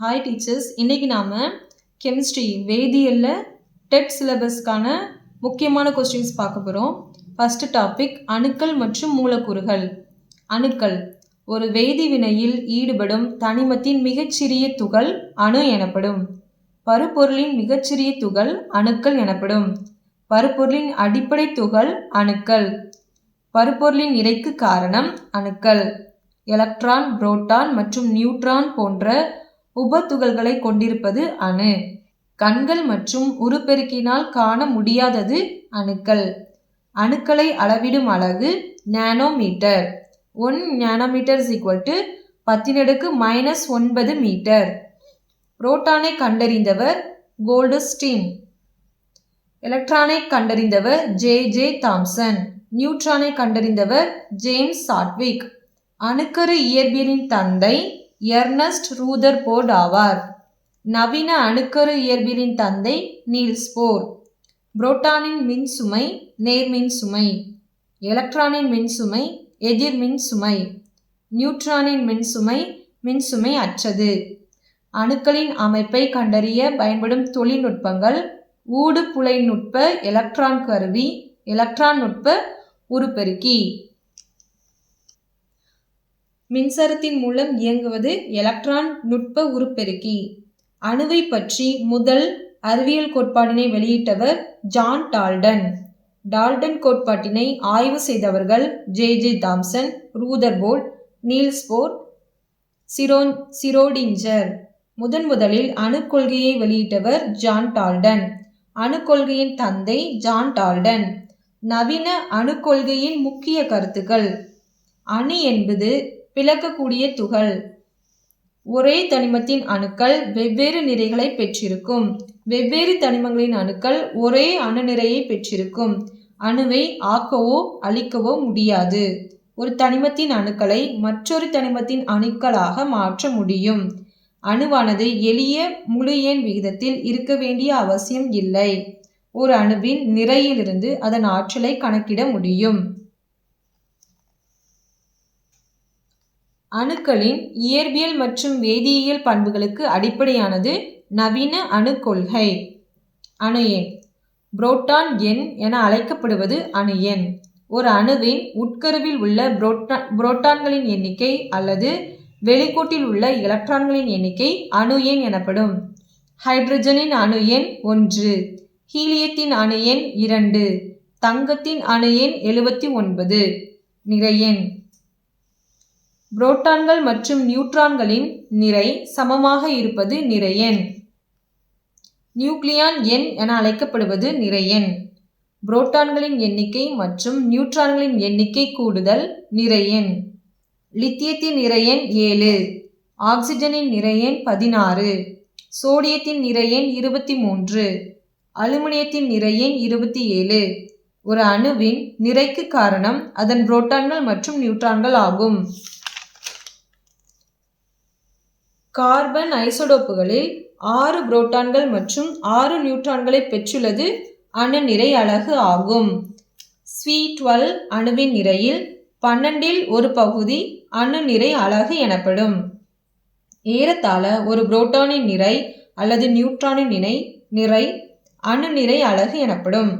Hi teachers இன்றைக்கி நாம் chemistry வேதியியலில் dead சிலபஸ்க்கான முக்கியமான கொஸ்டின்ஸ் பார்க்க போகிறோம் ஃபஸ்ட்டு டாபிக் அணுக்கள் மற்றும் மூலக்கூறுகள். அணுக்கள் ஒரு வேதி வினையில் ஈடுபடும் தனிமத்தின் மிகச்சிறிய துகள் அணு எனப்படும். பருப்பொருளின் மிகச்சிறிய துகள் அணுக்கள் எனப்படும். பருப்பொருளின் அடிப்படை துகள் அணுக்கள். பருப்பொருளின் நிறைக்கு காரணம் அணுக்கள். எலக்ட்ரான் புரோட்டான் மற்றும் நியூட்ரான் போன்ற உபத்துகள்களை கொண்டிருப்பது அணு. கண்கள் மற்றும் உருப்பெருக்கினால் காண முடியாதது அணுக்கள். அணுக்களை அளவிடும் அலகு nanometre. One nanometre is equal to பத்தினடுக்கு minus ஒன்பது மீட்டர். புரோட்டானை கண்டறிந்தவர் கோல்டுஸ்டீன். எலக்ட்ரானை கண்டறிந்தவர் ஜே. ஜே. தாம்சன். நியூட்ரானை கண்டறிந்தவர் ஜேம்ஸ் சாட்விக். அணுக்கரு இயற்பியலின் தந்தை எர்னஸ்ட் ரூதர் போர்ட் ஆவார். நவீன அணுக்கரு இயற்பியலின் தந்தை நீல்ஸ் போர். புரோட்டானின் மின்சுமை நேர்மின் சுமை எலக்ட்ரானின் மின்சுமை எதிர்மின் சுமை நியூட்ரானின் மின்சுமை மின்சுமை அற்றது. அணுக்களின் அமைப்பை கண்டறிய பயன்படும் தொழில்நுட்பங்கள் ஊடு நுட்ப எலக்ட்ரான் கருவி எலக்ட்ரான் நுட்ப உருப்பெருக்கி. மின்சாரத்தின் மூலம் இயங்குவது எலக்ட்ரான் நுட்ப உருப்பெருக்கி. அணுவை பற்றி முதல் அறிவியல் கோட்பாட்டினை வெளியிட்டவர் ஜான் டால்டன். டால்டன் கோட்பாட்டினை ஆய்வு செய்தவர்கள் J. J. Thomson Rutherford Niels Bohr Chiron Schrodinger. முதன் முதலில் அணு கொள்கையை வெளியிட்டவர் ஜான் டால்டன். அணு கொள்கையின் தந்தை ஜான் டால்டன். நவீன அணு கொள்கையின் முக்கிய கருத்துக்கள். அணு என்பது பிளக்கக்கூடிய துகள். ஒரே தனிமத்தின் அணுக்கள் வெவ்வேறு நிறைகளை பெற்றிருக்கும். வெவ்வேறு தனிமங்களின் அணுக்கள் ஒரே அணு நிறையை பெற்றிருக்கும். அணுவை ஆக்கவோ அழிக்கவோ முடியாது. ஒரு தனிமத்தின் அணுக்களை மற்றொரு தனிமத்தின் அணுக்களாக மாற்ற முடியும். அணுவானது எளிய முழு எண் விகிதத்தில் இருக்க வேண்டிய அவசியம் இல்லை. ஒரு அணுவின் நிறையிலிருந்து அதன் ஆற்றலை கணக்கிட முடியும். அணுக்களின் இயற்பியல் மற்றும் வேதியியல் பண்புகளுக்கு அடிப்படையானது நவீன அணு கொள்கை அணு எண். புரோட்டான் எண் என அழைக்கப்படுவது அணு எண். ஒரு அணுவின் உட்கருவில் உள்ள புரோட்டா புரோட்டான்களின் எண்ணிக்கை அல்லது வெளிக்கோட்டில் உள்ள எலக்ட்ரான்களின் எண்ணிக்கை அணு எண் எனப்படும். ஹைட்ரஜனின் அணு எண் ஒன்று. ஹீலியத்தின் அணு எண் இரண்டு. தங்கத்தின் அணு எண் எழுபத்தி ஒன்பது. நிறையெண் புரோட்டான்கள் மற்றும் நியூட்ரான்களின் நிறை சமமாக இருப்பது நிறையெண் நியூக்ளியான் எண் என அழைக்கப்படுவது நிறையெண் புரோட்டான்களின் எண்ணிக்கை மற்றும் நியூட்ரான்களின் எண்ணிக்கை கூடுதல் நிறையெண் லித்தியத்தின் நிறையெண் ஏழு. ஆக்சிஜனின் நிறையெண் பதினாறு. சோடியத்தின் நிறையெண் இருபத்தி மூன்று அலுமினியத்தின் நிறையெண் இருபத்தி ஏழு ஒரு அணுவின் நிறைக்கு காரணம் அதன் புரோட்டான்கள் மற்றும் நியூட்ரான்கள் ஆகும். கார்பன் ஐசோடோப்புகளில் ஆறு புரோட்டான்கள் மற்றும் ஆறு நியூட்ரான்களை பெற்றுள்ளது. அணு நிறை அலகு ஆகும். ஸ்வி டுவெல் அணுவின் நிறையில் பன்னெண்டில் ஒரு பகுதி அணு நிறை அலகு எனப்படும். ஏறத்தாழ ஒரு புரோட்டானின் நிறை அல்லது நியூட்ரானின் நிறை நிறை அணு நிறை அலகு எனப்படும்.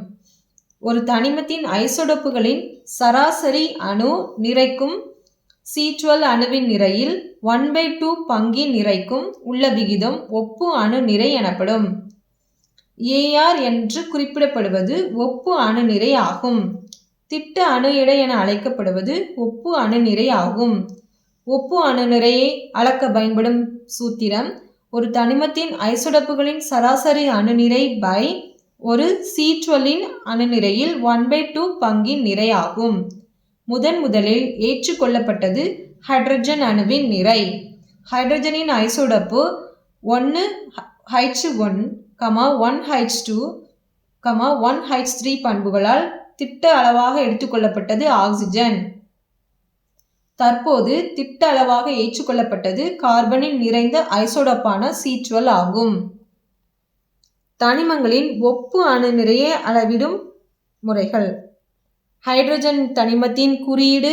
ஒரு தனிமத்தின் ஐசோடோப்புகளின் சராசரி அணு நிறைக்கும் சி டுவெல் அணுவின் நிறையில் ஒன் பை டூ பங்கின் நிறைக்கும் உள்ள விகிதம் ஒப்பு அணு நிறை எனப்படும். ஏஆர் என்று குறிப்பிடப்படுவது ஒப்பு அணு நிறை ஆகும். திட்ட அணு எடை என அழைக்கப்படுவது ஒப்பு அணு நிறை ஆகும். ஒப்பு அணு நிறையை அளக்க பயன்படும் சூத்திரம் ஒரு தனிமத்தின் ஐசோடப்புகளின் சராசரி அணுநிறை பை ஒரு சீற்றுவலின் அணுநிறையில் ஒன் பை டூ பங்கின் நிறை ஆகும். முதன் முதலில் ஏற்றுக்கொள்ளப்பட்டது ஹைட்ரஜன் அணுவின் நிறை. ஹைட்ரஜனின் ஐசோடப்பு ஒன்று H one comma one H two comma one H three பண்புகளால் திட்ட அளவாக எடுத்துக்கொள்ளப்பட்டது ஆக்சிஜன். தற்போது திட்ட அளவாக ஏற்றுக்கொள்ளப்பட்டது கார்பனில் நிறைந்த ஐசோடப்பான சீட்வல் ஆகும். தனிமங்களின் ஒப்பு அணு நிறைய அளவிடும் முறைகள். ஹைட்ரஜன் தனிமத்தின் குறியீடு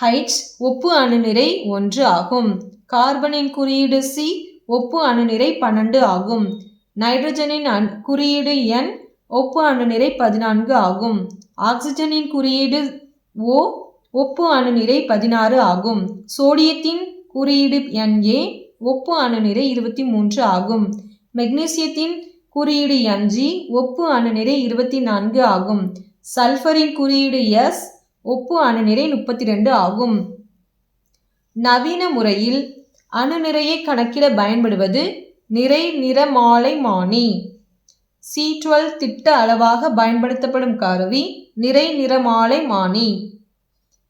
ஹைட்ஸ் ஒப்பு அணுநிறை ஒன்று ஆகும். கார்பனின் குறியீடு சி ஒப்பு அணுநிறை பன்னெண்டு ஆகும். நைட்ரஜனின் அண் குறியீடு எண் ஒப்பு அணுநிறை பதினான்கு ஆகும். ஆக்சிஜனின் குறியீடு ஓ ஒப்பு அணுநிறை பதினாறு ஆகும். சோடியத்தின் குறியீடு என்ஏ ஒப்பு அணுநிறை இருபத்தி மூன்று ஆகும். மெக்னீசியத்தின் குறியீடு என்ஜி ஒப்பு அணுநிறை இருபத்தி நான்கு ஆகும். சல்ஃபரின் குறியீடு எஸ் ஒப்பு அணுநிறை முப்பத்தி ரெண்டு ஆகும். நவீன முறையில் அணுநிறையை கணக்கிட பயன்படுவது நிறை நிறமாலைமானி சி டுவெல் திட்ட அளவாக பயன்படுத்தப்படும் கருவி நிறை நிறமாலைமானி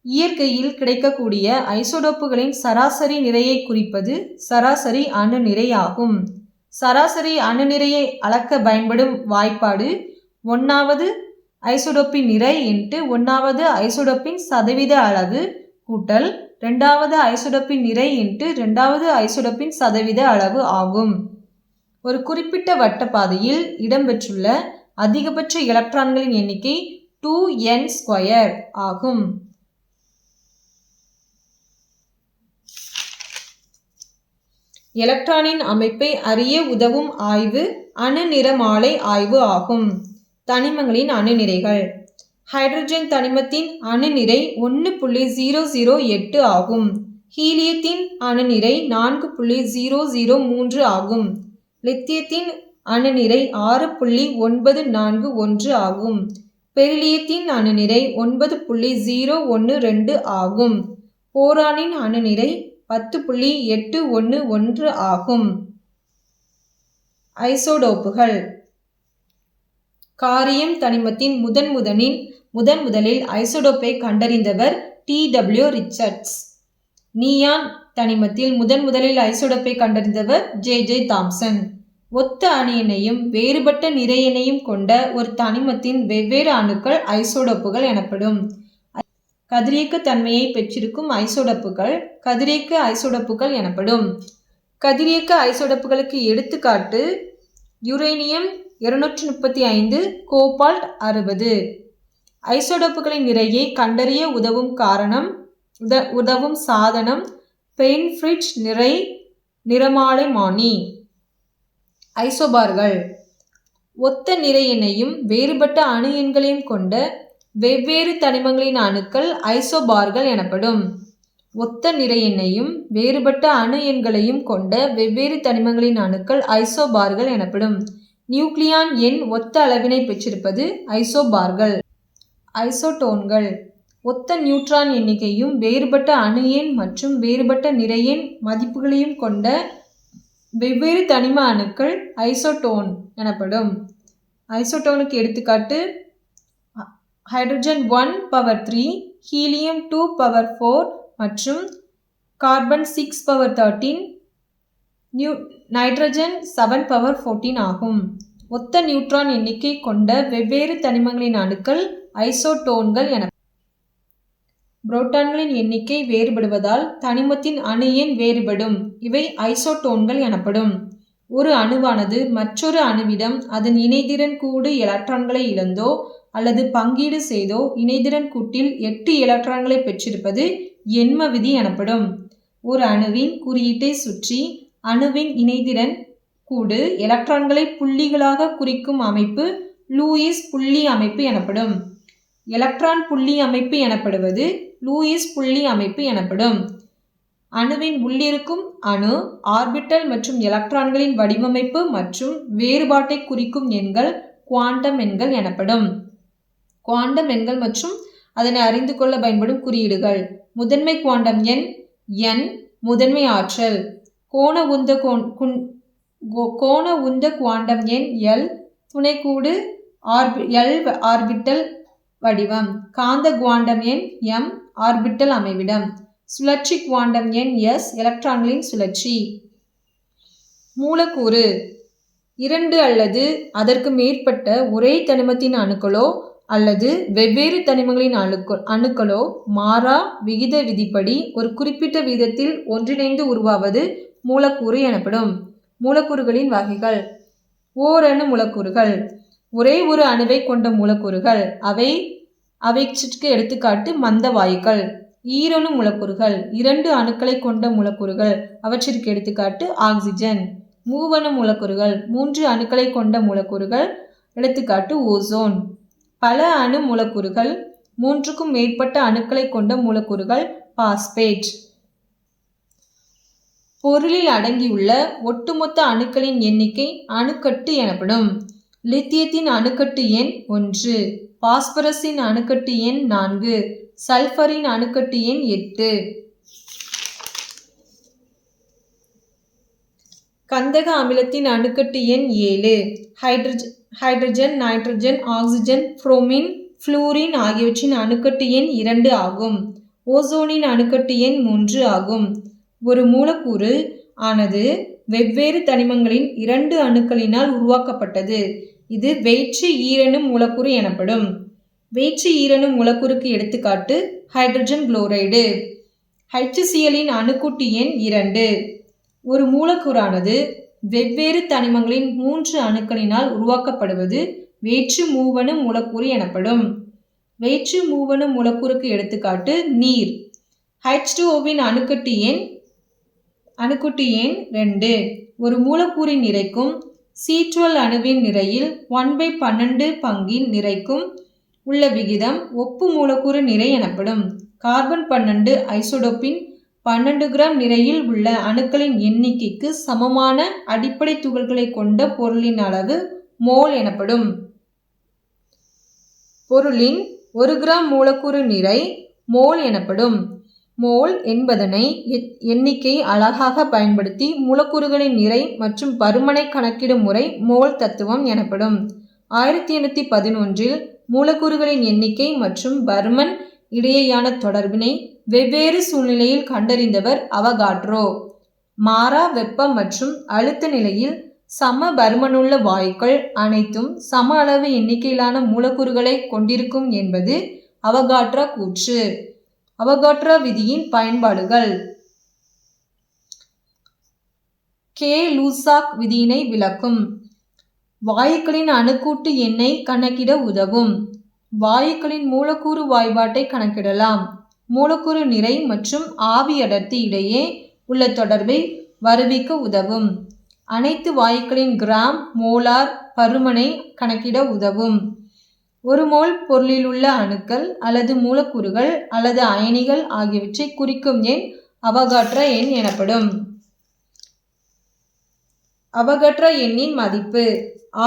இயற்கையில் கிடைக்கக்கூடிய ஐசோடோப்புகளின் சராசரி நிறையை குறிப்பது சராசரி அணு நிறையாகும் சராசரி அணு நிறையை அளக்க பயன்படும் வாய்ப்பாடு ஒன்றாவது ஐசோடோப்பின் நிறை இன்ட்டு ஒன்றாவது ஐசோடோப்பின் சதவீத அளவு கூட்டல் ரெண்டாவது ஐசோடோப்பின் நிறை இன்ட்டு ரெண்டாவது ஐசோடோப்பின் சதவீத அளவு ஆகும். ஒரு குறிப்பிட்ட வட்டப்பாதையில் இடம்பெற்றுள்ள அதிகபட்ச எலக்ட்ரான்களின் எண்ணிக்கை டூ என் ஸ்கொயர் ஆகும். எலக்ட்ரானின் அமைப்பை அறிய உதவும் ஆய்வு அணு நிறமாலை ஆய்வு ஆகும். தனிமங்களின் அணுநிறைகள். ஹைட்ரஜன் தனிமத்தின் அணுநிறை ஒன்று புள்ளி ஜீரோ ஜீரோ எட்டு ஆகும். ஹீலியத்தின் அணுநிறை நான்கு புள்ளி ஜீரோ ஜீரோ மூன்று ஆகும். லித்தியத்தின் அணுநிறை ஆறு புள்ளி ஒன்பது நான்கு ஒன்று ஆகும். பெரிலியத்தின் அணுநிறை ஒன்பது புள்ளி ஜீரோ ஒன்று ரெண்டு ஆகும். போரானின் அணுநிறை பத்து புள்ளி எட்டு ஒன்று ஒன்று ஆகும். ஐசோடோப்புகள். காரியம் தனிமத்தின் முதன் முதனின் முதன் முதலில் ஐசோடோப்பை கண்டறிந்தவர் டி டபிள்யூ ரிச்சர்ட்ஸ். நீயான் தனிமத்தில் முதன் முதலில் ஐசோடோப்பை கண்டறிந்தவர் ஜே ஜே தாம்சன். ஒத்த அணியினையும் வேறுபட்ட நிறையினையும் கொண்ட ஒரு தனிமத்தின் வெவ்வேறு அணுக்கள் ஐசோடோப்புகள் எனப்படும். கதிரியக்க தன்மையை பெற்றிருக்கும் ஐசோடப்புகள் கதிரியக்க ஐசோடப்புகள் எனப்படும். கதிரியக்க ஐசோடப்புகளுக்கு எடுத்துக்காட்டு யுரேனியம் இருநூற்றி முப்பத்தி ஐந்து கோபால்ட் அறுபது. ஐசோடப்புகளின் நிறையை கண்டறிய உதவும் காரணம் உத உதவும் சாதனம் பெயின்ஃப்ரிட்ஜ் நிறை நிறமாலைமானி. ஐசோபார்கள். ஒத்த நிறையினையும் வேறுபட்ட அணு எண்களையும் கொண்ட வெவ்வேறு தனிமங்களின் அணுக்கள் ஐசோபார்கள் எனப்படும். ஒத்த நிறையினையும் வேறுபட்ட அணு எண்களையும் கொண்ட வெவ்வேறு தனிமங்களின் அணுக்கள் ஐசோபார்கள் எனப்படும். நியூக்ளியான் எண் ஒத்த அளவினை பெற்றிருப்பது ஐசோபார்கள். ஐசோடோன்கள் ஒத்த நியூட்ரான் எண்ணிக்கையும் வேறுபட்ட அணு எண் மற்றும் வேறுபட்ட நிறையெண் மதிப்புகளையும் கொண்ட வெவ்வேறு தனிம அணுக்கள் ஐசோடோன் எனப்படும். ஐசோடோனுக்கு எடுத்துக்காட்டு hydrogen one power three helium two power four மற்றும் carbon six power thirteen new nitrogen seven power fourteen ஆகும். ஒத்த நியூட்ரான் எண்ணிக்கை கொண்ட வெவ்வேறு தனிமங்களின் அணுக்கள் ஐசோடோன்கள் என புரோட்டான்களின் எண்ணிக்கை வேறுபடுவதால் தனிமத்தின் அணு எண் வேறுபடும். இவை ஐசோடோன்கள் எனப்படும். ஒரு அணுவானது மற்றொரு அணுவிடம் அதன் இணைதிறன் கூடு எலக்ட்ரான்களை இழந்தோ அல்லது பங்கீடு செய்தோ இணைதிறன் கூட்டில் எட்டு எலக்ட்ரான்களை பெற்றிருப்பது எண்ம விதி எனப்படும். ஒரு அணுவின் குறியீட்டை சுற்றி அணுவின் இணைதிறன் கூடு. எலக்ட்ரான்களை புள்ளிகளாக குறிக்கும் அமைப்பு லூயிஸ் புள்ளி அமைப்பு எனப்படும். எலக்ட்ரான் புள்ளி அமைப்பு எனப்படுவது லூயிஸ் புள்ளி அமைப்பு எனப்படும். அணுவின் உள்ளிருக்கும் அணு ஆர்பிட்டல் மற்றும் எலக்ட்ரான்களின் வடிவமைப்பு மற்றும் வேறுபாட்டை குறிக்கும் எண்கள் குவாண்டம் எண்கள் எனப்படும். குவாண்டம் எண்கள் மற்றும் அதனை அறிந்து கொள்ள பயன்படும் குறியீடுகள். முதன்மை குவாண்டம் எண் என் முதன்மை ஆற்றல். கோண உந்த குண் கோண உந்த குவாண்டம் எண் எல். துணைக்கூடு ஆர்பி எல் ஆர்பிட்டல் வடிவம். காந்த குவாண்டம் எண் எம் ஆர்பிட்டல் அமைவிடம். சுழற்சி குவாண்டம் எண் எஸ் எலக்ட்ரான்களின் சுழற்சி. மூலக்கூறு இரண்டு அல்லது அதற்கு மேற்பட்ட ஒரே தனிமத்தின் அணுக்களோ அல்லது வெவ்வேறு தனிமங்களின் அணுக்கள் அணுக்களோ மாறா விகித விதிப்படி ஒரு குறிப்பிட்ட விதத்தில் ஒன்றிணைந்து உருவாவது மூலக்கூறு எனப்படும். மூலக்கூறுகளின் வகைகள். ஓரணு மூலக்கூறுகள். ஒரே ஒரு அணுவை கொண்ட மூலக்கூறுகள். அவை அவைச்சிற்கு எடுத்துக்காட்டு மந்த வாயுக்கள் ஈரணு மூலக்கூறுகள். இரண்டு அணுக்களை கொண்ட மூலக்கூறுகள். அவற்றிற்கு எடுத்துக்காட்டு ஆக்சிஜன். மூவணு மூலக்கூறுகள். மூன்று அணுக்களை கொண்ட மூலக்கூறுகள். எடுத்துக்காட்டு ஓசோன். பல அணு மூலக்கூறுகள். மூன்றுக்கும் மேற்பட்ட அணுக்களை கொண்ட மூலக்கூறுகள். பாஸ்பேட். பொருளில் அடங்கியுள்ள ஒட்டுமொத்த அணுக்களின் எண்ணிக்கை அணுக்கட்டு எனப்படும். லித்தியத்தின் அணுக்கட்டு எண் ஒன்று பாஸ்பரஸின் அணுக்கட்டு எண் நான்கு சல்ஃபரின் அணுக்கட்டு எண் எட்டு. கந்தக அமிலத்தின் அணுக்கட்டு எண் ஏழு hydrogen hydrogen nitrogen oxygen bromine fluorine ஆகியவற்றின் அணுக்கட்டு எண் இரண்டு ஆகும். ஓசோனின் அணுக்கட்டு எண் மூன்று ஆகும். ஒரு மூலக்கூறு ஆனது வெவ்வேறு தனிமங்களின் இரண்டு அணுக்களினால் உருவாக்கப்பட்டது. இது வெயிற்று ஈரணு மூலக்கூறு எனப்படும். வெயிற்று ஈரணு மூலக்கூறுக்கு எடுத்துக்காட்டு ஹைட்ரஜன் குளோரைடு. ஹைச்சிசியலின் அணுக்கூட்டி எண் இரண்டு. ஒரு மூலக்கூறானது வெவ்வேறு தனிமங்களின் மூன்று அணுக்களினால் உருவாக்கப்படுவது வேற்று மூவணு மூலக்கூறு எனப்படும். வேற்று மூவணு மூலக்கூறுக்கு எடுத்துக்காட்டு நீர். ஹைச் ஓவின் அணுக்கட்டி எண் அணுக்குட்டி எண் ரெண்டு. ஒரு மூலக்கூறின் நிறைக்கும் சி டுவெல் அணுவின் நிறையில் ஒன் பை பன்னெண்டு பங்கின் நிறைக்கும் உள்ள விகிதம் ஒப்பு மூலக்கூறு நிறை எனப்படும். கார்பன் பன்னெண்டு ஐசோடோப்பின் பன்னெண்டு கிராம் நிறையில் உள்ள அணுக்களின் எண்ணிக்கைக்கு சமமான அடிப்படை துகள்களை கொண்ட பொருளின் அளவு மோல் எனப்படும். பொருளின் ஒரு கிராம் மூலக்கூறு நிறை மோல் எனப்படும். மோல் என்பதனை எண்ணிக்கை அழகாக பயன்படுத்தி மூலக்கூறுகளின் நிறை மற்றும் பருமனை கணக்கிடும் முறை மோல் தத்துவம் எனப்படும். ஆயிரத்தி எண்ணூற்றி பதினொன்றில் மூலக்கூறுகளின் எண்ணிக்கை மற்றும் பருமன் இடையேயான தொடர்பினை வெவ்வேறு சூழ்நிலையில் கண்டறிந்தவர் அவகாட்ரோ. மாறா வெப்பம் மற்றும் அழுத்த நிலையில் சம பருமனுள்ள வாயுக்கள் அனைத்தும் சம அளவு எண்ணிக்கையிலான மூலக்கூறுகளை கொண்டிருக்கும் என்பது அவகாட்ரா கூற்று. அவகாட்ரா விதியின் பயன்பாடுகள். கே. லூசாக் விதியினை விளக்கும். வாயுக்களின் அணுக்கூட்டு எண்ணை கணக்கிட உதவும். வாயுக்களின் மூலக்கூறு வாய்பாட்டை கணக்கிடலாம். மூலக்கூறு நிறை மற்றும் ஆவி அடர்த்தி இடையே உள்ள தொடர்பை வருவிக்க உதவும். அனைத்து வாயுக்களின் கிராம் மோலார் பருமனை கணக்கிட உதவும். ஒரு மோல் பொருளில் உள்ள அணுக்கள் அல்லது மூலக்கூறுகள் அல்லது அயனிகள் ஆகியவற்றை குறிக்கும் எண் அவகாற்ற எண் எனப்படும். அவகற்ற எண்ணின் மதிப்பு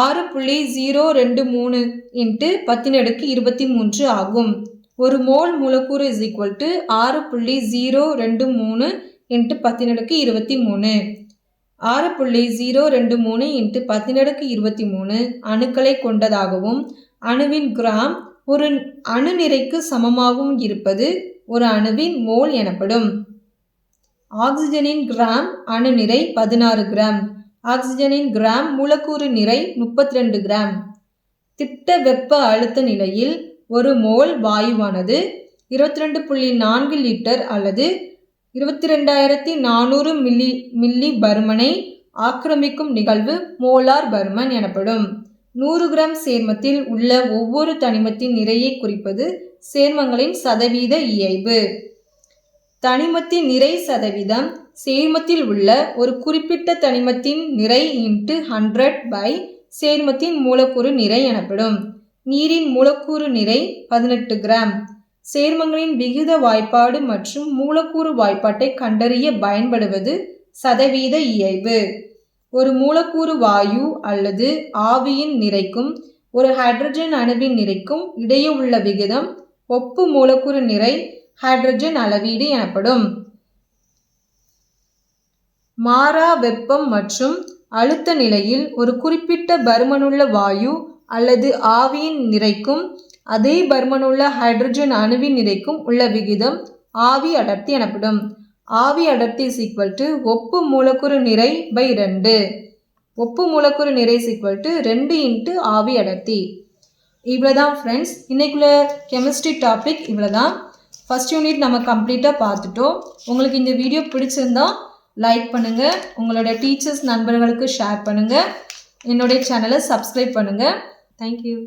ஆறு புள்ளி ஜீரோ ரெண்டு மூணு இன்ட்டு பத்தினடுக்கு இருபத்தி மூன்று ஆகும். ஒரு மோல் மூலக்கூறு இஸ் ஈக்குவல் டு ஆறு புள்ளி ஜீரோ ரெண்டு மூணு இன்ட்டு பத்தினடுக்கு இருபத்தி மூணு. ஆறு புள்ளி ஜீரோ ரெண்டு மூணு இன்ட்டு பத்தினடுக்கு இருபத்தி மூணு அணுக்களை கொண்டதாகவும் அணுவின் கிராம் ஒரு அணு நிறைக்கு சமமாகவும் இருப்பது ஒரு அணுவின் மோல் எனப்படும். ஆக்சிஜனின் கிராம் அணு நிறை பதினாறு கிராம். ஆக்சிஜனின் கிராம் மூலக்கூறு நிறை முப்பத்தி ரெண்டு கிராம். திட்ட வெப்ப அழுத்த நிலையில் ஒரு மோல் வாயுவானது இருபத்தி ரெண்டு புள்ளி நான்கு லிட்டர் அல்லது இருபத்தி ரெண்டாயிரத்தி நானூறு மில்லி மில்லி பருமனை ஆக்கிரமிக்கும் நிகழ்வு மோலார் பருமன் எனப்படும். நூறு கிராம் சேர்மத்தில் உள்ள ஒவ்வொரு தனிமத்தின் நிறையை குறிப்பது சேர்மங்களின் சதவீத இயல்பு. தனிமத்தின் நிறை சதவீதம் சேர்மத்தில் உள்ள ஒரு குறிப்பிட்ட தனிமத்தின் நிறை இன்ட்டு ஹண்ட்ரட் பை சேர்மத்தின் மூலக்கூறு நிறை எனப்படும். நீரின் மூலக்கூறு நிறை பதினெட்டு கிராம். சேர்மங்களின் விகித வாய்ப்பாடு மற்றும் மூலக்கூறு வாய்ப்பாட்டை கண்டறிய பயன்படுவது சதவீத இயல்பு. ஒரு மூலக்கூறு வாயு அல்லது ஆவியின் நிறைக்கும் ஒரு ஹைட்ரஜன் அணுவின் நிறைக்கும் இடையே உள்ள விகிதம் ஒப்பு மூலக்கூறு நிறை ஹைட்ரஜன் அளவீடு எனப்படும். மாறா வெப்பம் மற்றும் அழுத்த நிலையில் ஒரு குறிப்பிட்ட பருமனுள்ள வாயு அல்லது ஆவியின் நிறைக்கும் அதே பருமனுள்ள ஹைட்ரஜன் அணுவின் நிறைக்கும் உள்ள விகிதம் ஆவி அடர்த்தி எனப்படும். ஆவி அடர்த்தி சீக்வல் டு ஒப்பு மூலக்கூறு நிறை பை ரெண்டு ஒப்பு மூலக்கூறு நிறை சீக்வல் டு ரெண்டு இன்ட்டு ஆவி அடர்த்தி. இவ்வளோ தான் ஃப்ரெண்ட்ஸ் இன்றைக்குள்ள கெமிஸ்ட்ரி டாபிக் இவ்வளோ தான் ஃபஸ்ட் யூனிட் நம்ம கம்ப்ளீட்டாக பார்த்துட்டோம். உங்களுக்கு இந்த வீடியோ பிடிச்சிருந்தா லைக் பண்ணுங்கள் உங்களோட டீச்சர்ஸ் நண்பர்களுக்கு ஷேர் பண்ணுங்கள் என்னுடைய சேனலை சப்ஸ்கிரைப் பண்ணுங்கள் தேங்க்யூ